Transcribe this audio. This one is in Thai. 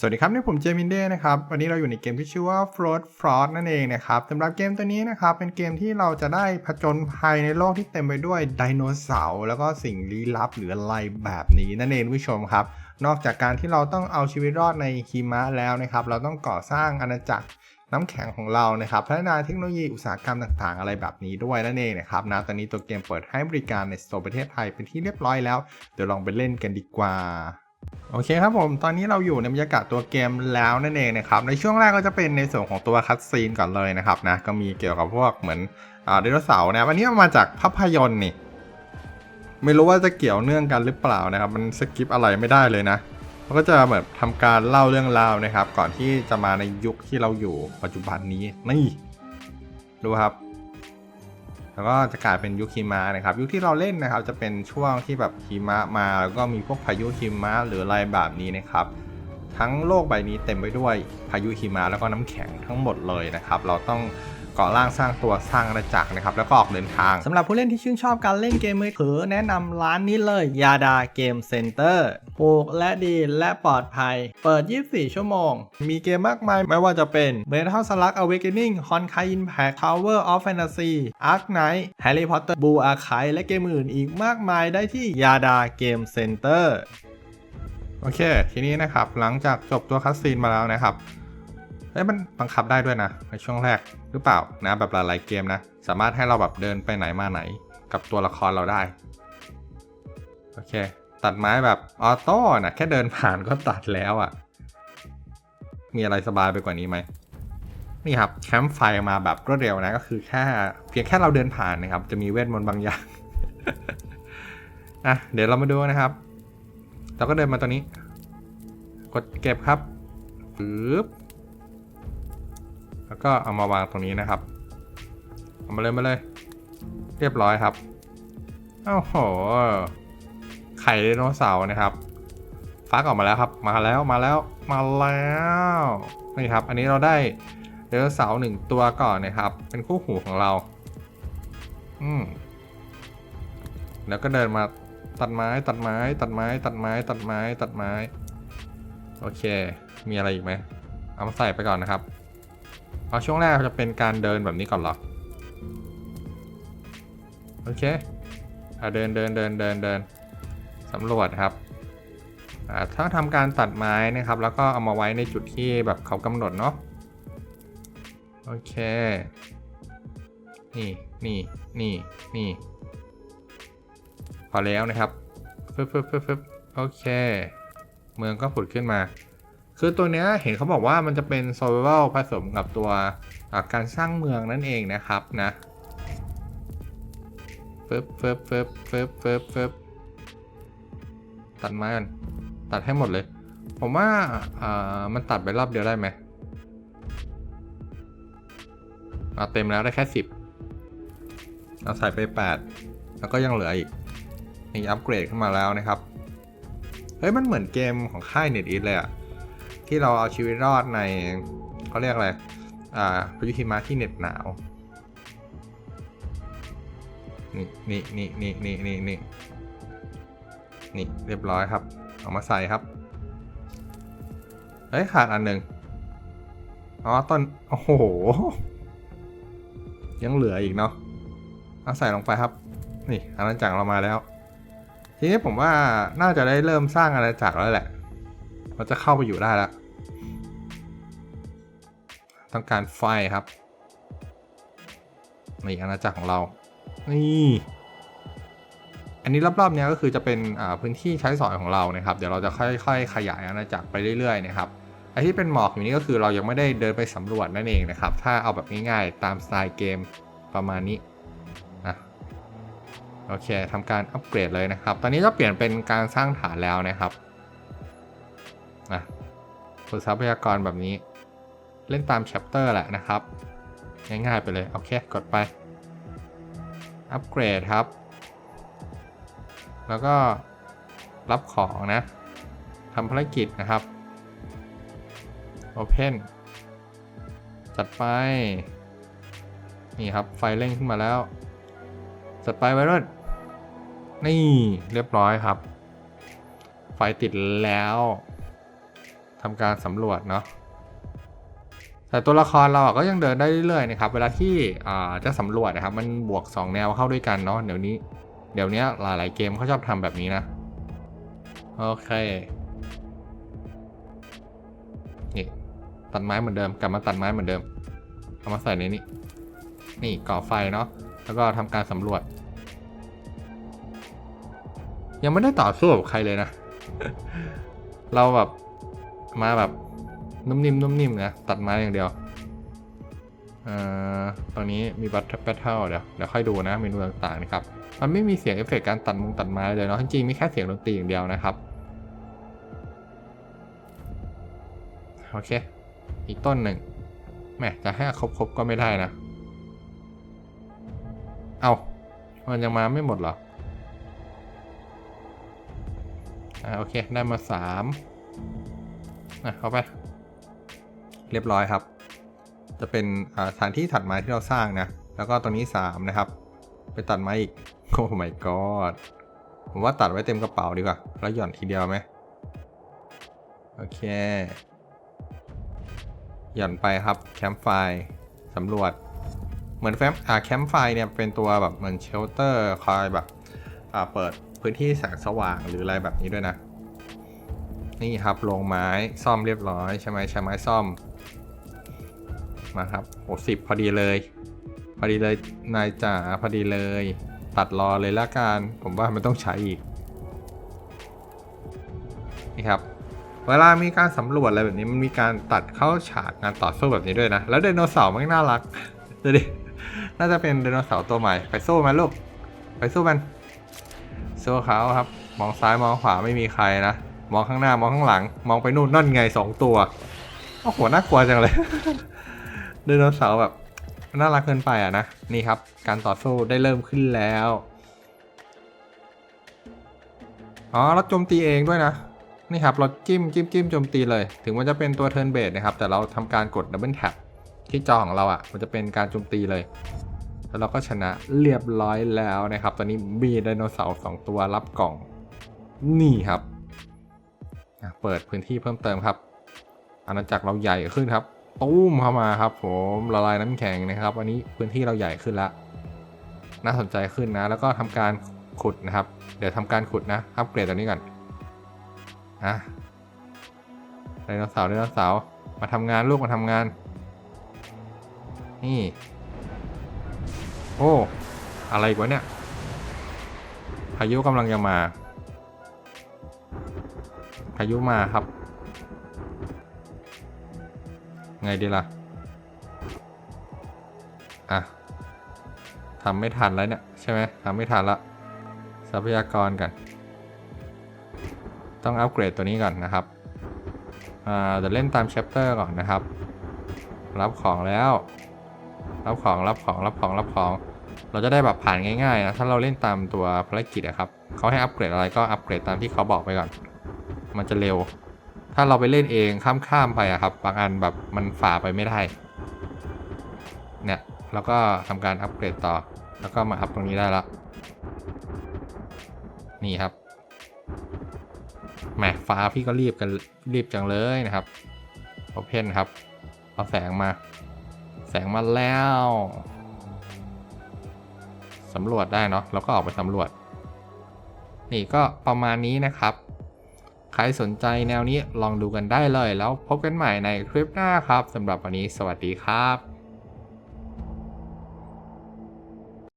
สวัสดีครับ นี่ผมเจมินเด้นะครับ วันนี้เราอยู่ในเกมที่ชื่อว่า Float Fraud นั่นเองนะครับสำหรับเกมตัวนี้นะครับ เป็นเกมที่เราจะได้ผจญภัยในโลกที่เต็มไปด้วยไดโนเสาร์แล้วก็สิ่งลี้ลับหรืออะไรแบบนี้นั่นเองผู้ชมครับ นอกจากการที่เราต้องเอาชีวิตรอดในหิมะแล้วนะครับ เราต้องก่อสร้างอาณาจักรน้ำแข็งของเรานะครับ พัฒนาเทคโนโลยีอุตสาหกรรมต่างๆ อะไรแบบนี้ด้วยนั่นเองนะครับนะตอนนี้ตัวเกมเปิดให้บริการในโตร์ประเทศไทยเป็นที่เรียบร้อยแล้ว เดี๋ยวลองไปเล่นกันดีกว่า โอเคครับผมตอนนี้เราอยู่ในบรรยากาศตัวเกมแล้วนั่นเองนะครับในช่วงแรกก็จะเป็นในส่วนของตัวคัตซีนก่อนเลยนะครับนะก็มีเกี่ยวกับพวกเหมือนอ่าไดโนเสาร์นะอันนี้มันมาจากภาพยนตร์นี่ไม่รู้ว่าจะเกี่ยวเนื่องกันหรือเปล่านะครับ มันสกิปอะไรไม่ได้เลยนะเขาก็จะแบบทำการเล่าเรื่องราวนะครับ ก่อนที่จะมาในยุคที่เราอยู่ปัจจุบันนี้นี่ดูครับ แล้วก็จะกลายเป็นยุคหิมะนะครับ ยุคที่เราเล่นนะครับ จะเป็นช่วงที่แบบหิมะมา แล้วก็มีพวกพายุหิมะหรืออะไรแบบนี้นะครับ ทั้งโลกใบนี้เต็มไปด้วยพายุหิมะแล้วก็น้ำแข็งทั้งหมดเลยนะครับ เราต้อง ก่อร่างสร้างตัวสร้างอาณาจักรนะครับแล้วก็ออกเดินทางสำหรับผู้เล่นที่ชื่นชอบการเล่นเกมมือถือแนะนำร้านนี้เลยยาดาเกมเซ็นเตอร์ถูกและดีและปลอดภัย เปิด 24 ชั่วโมง มีเกมมากมายไม่ว่าจะเป็น Metal Slug Awakening Honkai Impact Tower of Fantasy Ark Knight Harry Potter Blue Archive และเกมอื่นอีกมากมายได้ที่ยาดาเกมเซ็นเตอร์โอเค ทีนี้นะครับ หลังจากจบตัวคัสซีนมาแล้วนะครับ เอ้ยมันบังคับได้ด้วยนะ ในช่วงแรกหรือเปล่านะแบบหลายๆเกมนะ สามารถให้เราแบบเดินไปไหนมาไหน กับตัวละครเราได้ โอเค ตัดไม้แบบออโต้นะแค่เดินผ่านก็ตัดแล้วอะ่ะ มีอะไรสบายไปกว่านี้ไหมนี่ครับแคมป์ไฟมาแบบรวดเร็วนะก็คือแค่เพียงแค่เราเดินผ่านนะครับ จะมีเวทมนต์บางอย่างอะเดี๋ยวเรามาดูนะครับ เราก็เดินมาตรงนี้ กดเก็บครับปึ๊บ แล้วก็เอามาวางตรงนี้นะครับ เอามาเลยมาเลย เรียบร้อยครับโอ้โห ไข่ไดโนเสาร์นะครับ ฟักออกมาแล้วครับ มาแล้วมาแล้วมาแล้วนี่ครับ อันนี้เราได้ไดโนเสาร์หนึ่งตัวก่อนนะครับ เป็นคู่หูของเรา อืมแล้วก็เดินมาตัดไม้ตัดไม้ตัดไม้ตัดไม้ตัดไม้ตัดไม้ โอเค มีอะไรอีกไหมเอามาใส่ไปก่อนนะครับ เอาช่วงแรกจะเป็นการเดินแบบนี้ก่อนหรอ โอเคเอาเดินเดินเดินเดินเดินสำรวจครับถ้าทำการตัดไม้นะครับ แล้วก็เอามาไว้ในจุดที่แบบเขากำหนดเนาะโอเค นี่นี่นี่นี่พอแล้วนะครับฟึบฟึบฟึบฟึบโอเค เมืองก็ผุดขึ้นมา คือตัวเนี้ยเห็นเขาบอกว่ามันจะเป็น survival ผสมกับตัวการสร้างเมืองนั่นเองนะครับนะฟึบฟึบฟึบฟึบฟึบฟึบตัดไม้กันตัดให้หมดเลย ผมว่าอ่ามันตัดไปรอบเดียวได้ไหมอ่าเต็มแล้วได้แค่สิบเราใส่ไปแปดแล้วก็ยังเหลืออีกนี่อัปเกรดขึ้นมาแล้วนะครับ เฮ้ย มันเหมือนเกมของค่ายเน็ตอีเลยอะ ที่เราเอาชีวิตรอดในเขาเรียกอะไรอ่าพายุหิมะที่เหน็บหนาวนี่นี่นี่นี่นี่นี่นี่นี่เรียบร้อยครับ เอามาใส่ครับเฮ้ยขาดอันหนึ่งอ๋อต้นโอ้โห ยังเหลืออีกเนาะเอาใส่ลงไปครับ นี่อาณาจักรเรามาแล้ว ทีนี้ผมว่าน่าจะได้เริ่มสร้างอาณาจักรแล้วแหละ เราจะเข้าไปอยู่ได้แล้ว ต้องการไฟครับนี่อาณาจักรของเรา นี่ อันนี้รอบๆเนี้ยก็คือจะเป็นอ่าพื้นที่ใช้สอยของเรานะครับ เดี๋ยวเราจะค่อย ๆ ขยายอาณาจักรไปเรื่อยๆนะครับไอที่เป็นหมอกอยู่นี้ก็คือเรายังไม่ได้เดินไปสำรวจนั่นเองนะครับ ถ้าเอาแบบง่ายๆ ตามสไตล์เกมประมาณนี้นะโอเคทำการอัปเกรดเลยนะครับ ตอนนี้ก็เปลี่ยนเป็นการสร้างฐานแล้วนะครับ ฝึกทรัพยากรแบบนี้ เล่นตามแชปเตอร์แหละนะครับ ง่ายๆไปเลย โอเค กดไป อัปเกรดครับ แล้วก็รับของนะทำภารกิจนะครับ Open จัดไป นี่ครับ ไฟเร่งขึ้นมาแล้ว จัดไปไวรัสนี่เรียบร้อยครับ ไฟติดแล้ว ทำการสำรวจเนาะแต่ตัวละครเราก็ยังเดินได้เรื่อยๆนะครับ เวลาที่จะสำรวจนะครับ มันบวก 2 แนวเข้าด้วยกันเนาะเดี๋ยวนี้ เดี๋ยวนี้หลายๆเกมเขาชอบทำแบบนี้นะ โอเค นี่ตัดไม้เหมือนเดิม กลับมาตัดไม้เหมือนเดิมเอามาใส่ในนี้ นี่ก่อไฟเนาะ แล้วก็ทำการสำรวจ ยังไม่ได้ต่อสู้กับใครเลยนะ เราแบบ มาแบบนุ่มนิ่มนุ่มนิ่มนะตัดไม้อย่างเดียวอ่อตรงนี้มีบัตแบทเทิลเดี๋ยวเดี๋ยวค่อยดูนะเมนูต่างๆนะครับมันไม่มีเสียงเอฟเฟกต์การตัดมุงตัดไม้เลยเนาะจริงๆมีแค่เสียงดนตรีอย่างเดียวนะครับโอเค อีกต้นหนึ่งแหมจะให้ครบๆก็ไม่ได้นะ เอามันยังมาไม่หมดเหรออ่าโอเค ได้มาสาม อะเข้าไป เรียบร้อยครับ จะเป็นอ่าสถานที่ถัดมาที่เราสร้างนะ แล้วก็ตัวนี้ 3 นะครับ ไปตัดไม้อีก โอ้ my god ผมว่าตัดไว้เต็มกระเป๋าดีกว่า แล้วหย่อนทีเดียวไหมโอเค หย่อนไปครับแคมป์ไฟสำรวจ เหมือนแฟมอ่าแคมป์ไฟเนี่ยเป็นตัวแบบเหมือนเชลเตอร์คอยแบบอ่าเปิดพื้นที่แสงสว่างหรืออะไรแบบนี้ด้วยนะ นี่ครับลงไม้ซ่อมเรียบร้อยใช่ไหมใช้ไม้ซ่อมมาครับโอ้สิบพอดีเลย พอดีเลยนายจ๋าพอดีเลย ตัดรอเลยละกันผมว่ามันต้องใช้อีกนี่ครับเวลามีการสำรวจอะไรแบบนี้มันมีการตัดเข้าฉากงานต่อสู้แบบนี้ด้วยนะ แล้วไดโนเสาร์มันน่ารักดูดิน่าจะเป็นไดโนเสาร์ตัวใหม่ไปสู้มันลูกไปสู้มันสู้เขาครับ มองซ้ายมองขวาไม่มีใครนะ มองข้างหน้ามองข้างหลัง มองไปนู่นนั่นไงสองตัวโอ้โหน่ากลัวจังเลยไดโนเสาร์แบบน่ารักเกินไปอะนะนี่ครับ การต่อสู้ได้เริ่มขึ้นแล้วอ๋อเราโจมตีเองด้วยนะนี่ครับเราจิ้มจิ้มจิ้มโจมตีเลย ถึงมันจะเป็นตัวเทิร์นเบสนะครับ แต่เราทำการกดดับเบิลแท็บที่จอของเราอะ มันจะเป็นการโจมตีเลย แล้วเราก็ชนะเรียบร้อยแล้วนะครับ ตอนนี้มีไดโนเสาร์สองตัวรับกล่อง นี่ครับ เปิดพื้นที่เพิ่มเติมครับอาณาจักรเราใหญ่ขึ้นครับตุ้มเข้ามาครับ ผมละลายน้ำแข็งนะครับวันนี้พื้นที่เราใหญ่ขึ้นแล้วน่าสนใจขึ้นนะ แล้วก็ทำการขุดนะครับ เดี๋ยวทำการขุดนะอัปเกรดตัวนี้ก่อนอะไดโนเสาร์ไดโนเสาร์มาทำงานลูกมาทำงาน นี่ โอ้ อะไรกวะเนี่ยพายุกำลังจะมา พายุมาครับ ไงดีล่ะ อะทำไม่ทันแล้วเนี่ย ใช่ไหมทำไม่ทันละ ทรัพยากรกัน ต้องอัปเกรดตัวนี้ก่อนนะครับ อ่าเดี๋ยวเล่นตาม chapter ก่อนนะครับ รับของแล้ว รับของรับของรับของรับของ เราจะได้แบบผ่านง่ายๆนะ ถ้าเราเล่นตามตัวภารกิจอะครับเขาให้อัปเกรดอะไรก็อัปเกรดตามที่เขาบอกไปก่อน มันจะเร็ว ถ้าเราไปเล่นเองข้ามๆไปอะครับ บางอันแบบมันฝ่าไปไม่ได้ เนี่ยแล้วก็ทำการอัปเกรดต่อ แล้วก็มาอัพตรงนี้ได้ละนี่ครับแหมฟ้าพี่ก็รีบกันรีบจังเลยนะครับโอเพนครับเอาแสงมา แสงมาแล้วสำรวจได้เนาะเราก็ออกไปสำรวจ นี่ก็ประมาณนี้นะครับ ใครสนใจแนวนี้ลองดูกันได้เลยแล้วพบกันใหม่ในคลิปหน้าครับสำหรับวันนี้สวัสดีครับ